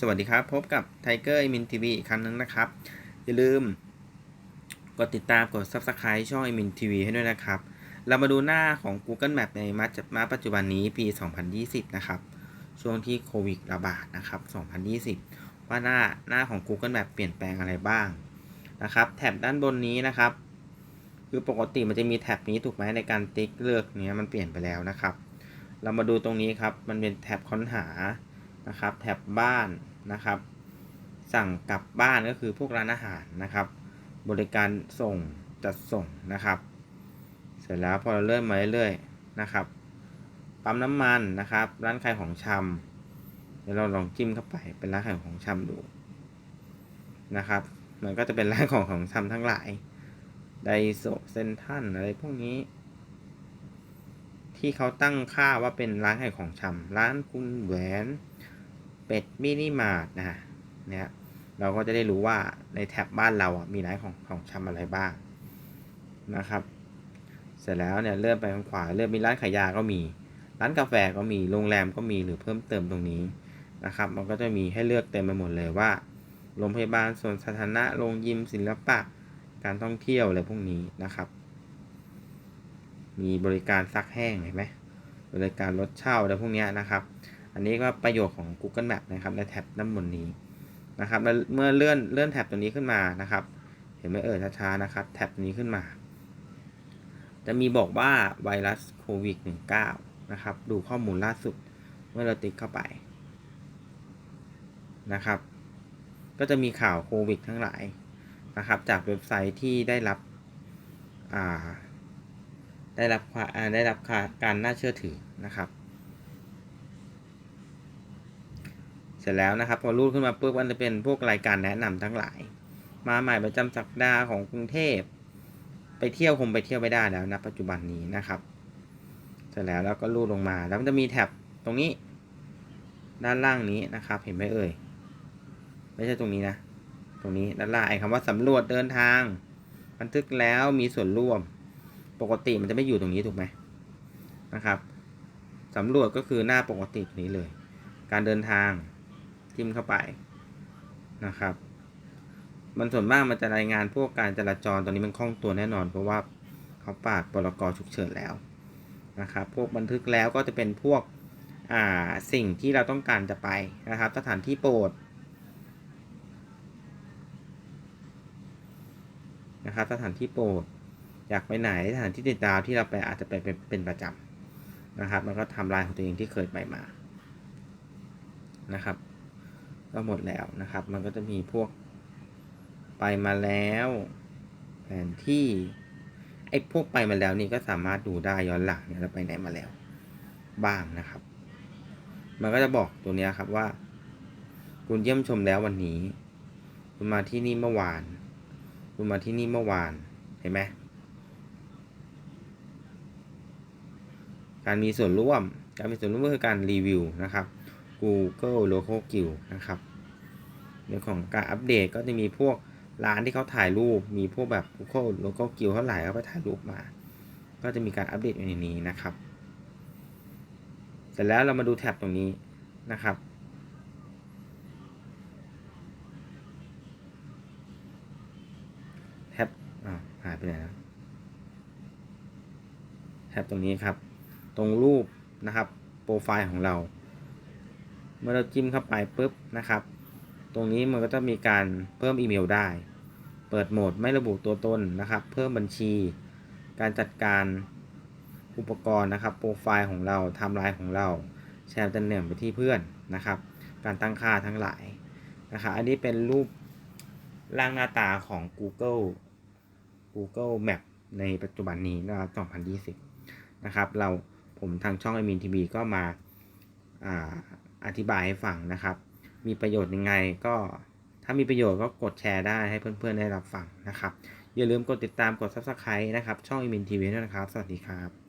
สวัสดีครับ พบกับไทเกอร์ i อมินทีวีอีกครั้งนึงนะครับ อย่าลืม กดติดตามกด Subscribe ช่อง i อมินทีวีให้ด้วยนะครับ เรามาดูหน้าของ Google Map ในมามาปัจจุบันนี้ปี 2020 นะครับ ช่วงที่โควิดระบาดนะครับ 2020 ว่าหน้าหน้าของ Google Map เปลี่ยนแปลงอะไรบ้างนะครับแท็บด้านบนนี้นะครับ คือปกติมันจะมีแท็บนี้ถูกไหมในการติ๊กเลือกเนี้ยมันเปลี่ยนไปแล้วนะครับ เรามาดูตรงนี้ครับมันเป็นแท็บค้นหา นะครับแท็บบ้านนะครับ สั่งกลับบ้านก็คือพวกร้านอาหารนะครับ บริการส่งจัดส่งนะครับ เสร็จแล้วพอเราเลื่อนมาเรื่อยๆนะครับปั๊มน้ำมันนะครับ ร้านขายของชำเดี๋ยวเราลองจิ้มเข้าไปเป็นร้านขายของชำดูนะครับ มันก็จะเป็นร้านของของชำทั้งหลายไดโซเซนทันอะไรพวกนี้ ที่เขาตั้งค่าว่าเป็นร้านขายของชำร้านคุณแหวน เป็ดมินิมาร์ทนะฮะเนี่ยเราก็จะได้รู้ว่าในแท็บบ้านเราอะมีร้านของของชำอะไรบ้างนะครับ เสร็จแล้วเนี่ยเลื่อนไปทางขวาเลื่อนมีร้านขายยาก็มี ร้านกาแฟก็มีโรงแรมก็มีหรือเพิ่มเติมตรงนี้นะครับ มันก็จะมีให้เลือกเต็มไปหมดเลยว่าโรงพยาบาลส่วนสาธารณะโรงยิมศิลปะ การท่องเที่ยวอะไรพวกนี้นะครับ มีบริการซักแห้งเห็นไหมบริการรถเช่าอะไรพวกนี้นะครับ อันนี้ก็ประโยชน์ของ Google Map นะครับในแท็บด้านบนนี้นะครับแล้วเมื่อเลื่อนเลื่อนแท็บตัวนี้ขึ้นมานะครับ เห็นไหมเอ่ยช้าๆนะครับแท็บนี้ขึ้นมา จะมีบอกว่าไวรัสโควิด -19 นะครับ ดูข้อมูลล่าสุดเมื่อเราติ๊กเข้าไปนะครับ ก็จะมีข่าวโควิด ทั้งหลายนะครับ จากเว็บไซต์ที่ได้รับได้รับได้รับการน่าเชื่อถือนะครับ เสร็จแล้วนะครับ พอรูดขึ้นมาปุ๊บมันจะเป็นพวกรายการแนะนำทั้งหลาย มาใหม่ประจำสัปดาห์ของกรุงเทพ ไปเที่ยวคงไปเที่ยวไม่ได้แล้วนะปัจจุบันนี้นะครับ เสร็จแล้วแล้วก็รูดลงมา แล้วมันจะมีแท็บตรงนี้ ด้านล่างนี้นะครับ เห็นไหมเอ่ย ไม่ใช่ตรงนี้นะ ตรงนี้ด้านล่างไอ้คำว่าสำรวจเดินทาง บันทึกแล้วมีส่วนร่วม ปกติมันจะไม่อยู่ตรงนี้ถูกไหมนะครับสำรวจก็คือหน้าปกตินี้เลย การเดินทาง จิ้มเข้าไปนะครับ มันส่วนมากมันจะรายงานพวกการจราจรตอนนี้มันคล่องตัวแน่นอน เพราะว่าเขาปากปรกฉุกเฉินแล้วนะครับ พวกบันทึกแล้วก็จะเป็นพวกอ่าสิ่งที่เราต้องการจะไปนะครับ สถานที่โปรดนะครับสถานที่โปรดอยากไปไหนสถานที่ติดดาวที่เราไปอาจจะไปเป็นประจำนะครับ มันก็ทำลายของตัวเองที่เคยไปมานะครับ ก็หมดแล้วนะครับ มันก็จะมีพวกไปมาแล้วแผนที่ไอ้พวกไปมาแล้วนี่ก็สามารถดูได้ย้อนหลังเนี่ยเราไปไหนมาแล้ว บ้างนะครับ มันก็จะบอกตัวนี้ครับว่า คุณเยี่ยมชมแล้ววันนี้ คุณมาที่นี่เมื่อวาน คุณมาที่นี่เมื่อวานเห็นไหมการมีส่วนร่วม การมีส่วนร่วมก็คือการรีวิวนะครับ Google Local Guild นะครับเรื่องของการอัปเดตก็จะมีพวกร้านที่เขาถ่ายรูป มีพวกแบบ Google Local Guild เท่าไหร่เขาไปถ่ายรูปมา ก็จะมีการอัปเดตอยู่ในนี้นะครับ เสร็จแล้วเรามาดูแท็บตรงนี้นะครับแท็บอ่าหายไปไหนแล้วแท็บตรงนี้ครับ ตรงรูปนะครับ โปรไฟล์ของเรา เมื่อเราจิ้มเข้าไปปุ๊บนะครับ ตรงนี้มันก็จะมีการเพิ่มอีเมลได้ เปิดโหมดไม่ระบุตัวตนนะครับ เพิ่มบัญชี การจัดการอุปกรณ์นะครับ โปรไฟล์ของเราไทม์ไลน์ของเรา แชร์ตำแหน่งไปที่เพื่อนนะครับ การตั้งค่าทั้งหลายนะครับ อันนี้เป็นรูปร่างหน้าตาของ Google Google Map ในปัจจุบันนี้นะครับ2020 นะครับ เราผมทางช่องไอมินทีวีก็มาอ่า อธิบายให้ฟังนะครับ มีประโยชน์ยังไงก็ ถ้ามีประโยชน์ก็กดแชร์ได้ให้เพื่อนๆได้รับฟังนะครับ อย่าลืมกดติดตามกด Subscribe นะครับ ช่องอิมินทีวีด้วยนะครับ สวัสดีครับ